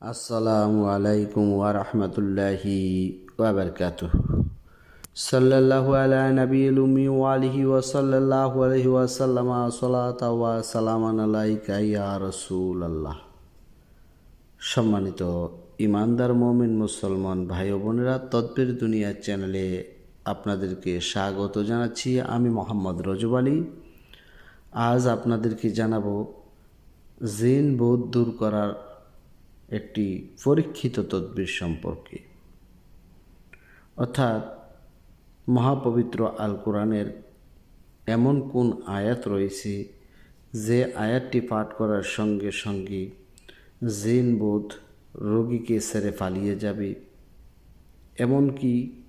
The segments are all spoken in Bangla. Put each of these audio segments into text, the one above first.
আসসালামু আলাইকুম ওয়া রাহমাতুল্লাহি ওয়া বারাকাতুহু। সাল্লাল্লাহু আলা নবিয়িল উম্মি ওয়া আলিহি ওয়া সাল্লাল্লাহু আলাইহি ওয়া সাল্লামা সালাতা ওয়া সালামান আলাইকা ইয়া রাসূলুল্লাহ। সম্মানিত ইমানদার মমিন মুসলমান ভাই ও বোনেরা তদ্বির দুনিয়া চ্যানেলে আপনাদেরকে স্বাগত জানাচ্ছি। আমি মোহাম্মদ রজব আলী। আজ আপনাদেরকে জানাব জিন বোধ দূর করার একটি পরীক্ষিত তদ্বির সম্পর্কে। অর্থাৎ মহাপবিত্র আল কোরআনের এমন কোন আয়াত রয়েছে যে আয়াতটি পাঠ করার সঙ্গে সঙ্গে জিন বোধ রোগীকে সেরে পালিয়ে যাবে? এমনকি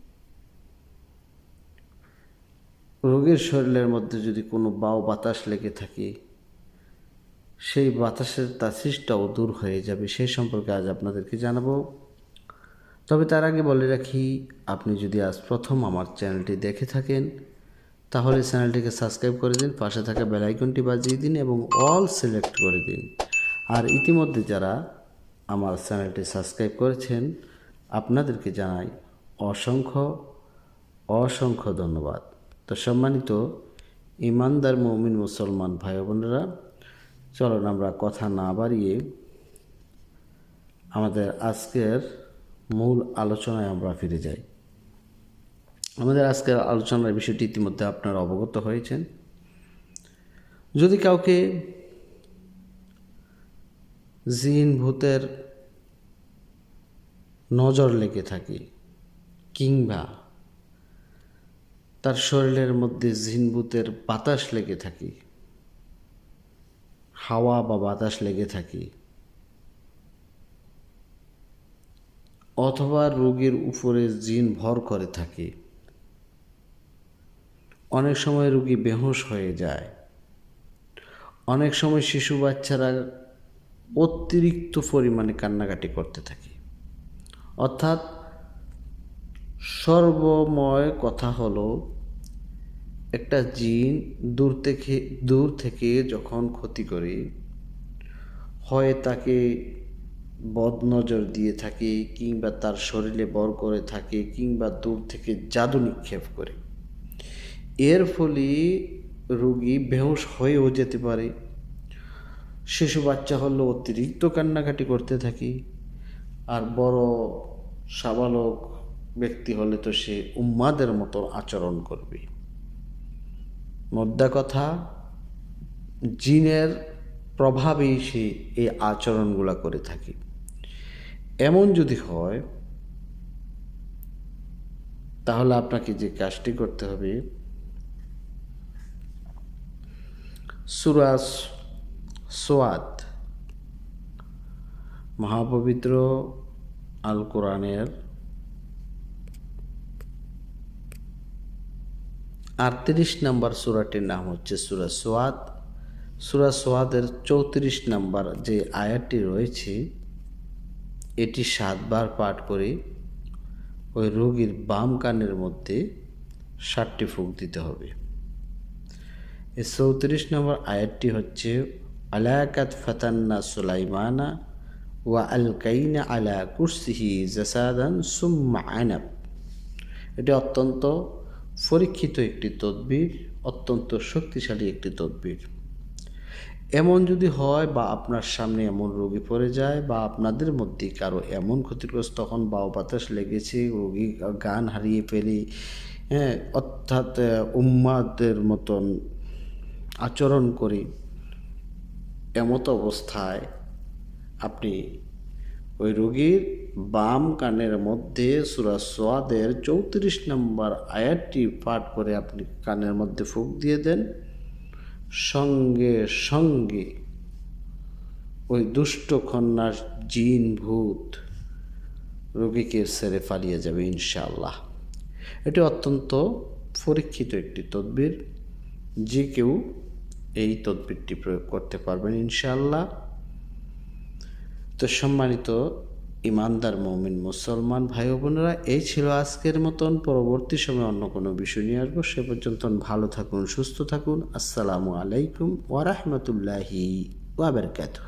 রোগের শরীরের মধ্যে যদি কোনো বাও বাতাস লেগে থাকে সেই বাতাসের তাসিসটাও দূর হয়ে যাবে। সেই সম্পর্কে আজ আপনাদেরকে জানাব। তবে তার আগে বলে রাখি, আপনি যদি আজ প্রথম আমার চ্যানেলটি দেখে থাকেন, তাহলে চ্যানেলটিকে সাবস্ক্রাইব করে দিন, পাশে থাকা বেলাইকনটি বাজিয়ে দিন এবং অল সিলেক্ট করে দিন। আর ইতিমধ্যে যারা আমার চ্যানেলটি সাবস্ক্রাইব করেছেন, আপনাদেরকে জানাই অসংখ্য অসংখ্য ধন্যবাদ। তো সম্মানিত ইমানদার মৌমিন মুসলমান ভাই বোনেরা চলুন আমরা কথা না বাড়িয়ে আমাদের আজকের মূল আলোচনায় আমরা ফিরে যাই। আমাদের আজকের আলোচনার বিষয়টি ইতিমধ্যে আপনারা অবগত হয়েছেন। যদি কাউকে জিন ভূতের নজর লেগে থাকে কিংবা তার শরীরের মধ্যে জিনভূতের বাতাস লেগে থাকে হাওয়া বা বাতাস লেগে থাকে। অথবা রোগীর উপরে জিন ভর করে থাকে। অনেক সময় রোগী বেহুশ হয়ে যায়। অনেক সময় শিশু বাচ্চারা অতিরিক্ত পরিমাণে কান্নাকাটি করতে থাকে। অর্থাৎ সর্বময় কথা হলো একটা জিন দূর থেকে দূর থেকে যখন ক্ষতি করে, হয় তাকে বদনজর দিয়ে থাকে, কিংবা তার শরীরে বর করে থাকে, কিংবা দূর থেকে জাদু নিক্ষেপ করে। এর ফলে রুগী বেহুশ হয়েও যেতে পারে। শিশু বাচ্চা হলে অতিরিক্ত কান্নাকাটি করতে থাকি, আর বড় সাবালক ব্যক্তি হলে তো সে উম্মাদের মতো আচরণ করবে। মোদ্দা কথা, জিনের প্রভাবেই সে এই আচরণগুলো করে থাকে। এমন যদি হয়, তাহলে আপনাকে যে কাজটি করতে হবে, সুরাস সোয়াদ, মহাপবিত্র আল কোরআনের আটত্রিশ নম্বর সুরাটির নাম হচ্ছে সুরা সোয়াদ। সুরা সোয়াদের চৌত্রিশ নম্বর যে আয়াতটি রয়েছে, এটি সাতবার পাঠ করে ওই রোগীর বাম কানের মধ্যে ষাটটি ফুক দিতে হবে। এই চৌত্রিশ নম্বর আয়াতটি হচ্ছে আলাকাত ফাতান্না সুলাইমানা ওয়া আল কাইনা আলা কুরসিহি জাসাদান সুম্মা আনাব। এটি অত্যন্ত পরীক্ষিত একটি তদবির, অত্যন্ত শক্তিশালী একটি তদবির। এমন যদি হয় বা আপনার সামনে এমন রোগী পড়ে যায় বা আপনাদের মধ্যে কারও এমন ক্ষতিগ্রস্ত তখন বাও বাতাস লেগেছে, রোগী গান হারিয়ে ফেলি হ্যাঁ অর্থাৎ উম্মাদের মতন আচরণ করে, এমত অবস্থায় আপনি ওই রোগীর বাম কানের মধ্যে সুরা সোয়াদের চৌত্রিশ নম্বর আয়াতটি পাঠ করে আপনি কানের মধ্যে ফুক দিয়ে দেন। সঙ্গে সঙ্গে ওই দুষ্ট কন্যার জিন, ভূত রোগীকে সেরে ফালিয়ে যাবে ইনশাআল্লাহ। এটি অত্যন্ত পরীক্ষিত একটি তদবির। যে কেউ এই তদবিরটি প্রয়োগ করতে পারবেন ইনশাআল্লাহ। তো সম্মানিত ইমানদার মমিন মুসলমান ভাই বোনেরা, এই ছিল আজকের মতন। পরবর্তী সময় অন্য কোনো বিষয় নিয়ে আসব। সে পর্যন্ত ভালো থাকুন, সুস্থ থাকুন। আসসালামু আলাইকুম ওয়ারহমতুল্লাহি ওয়াবারকাতুহ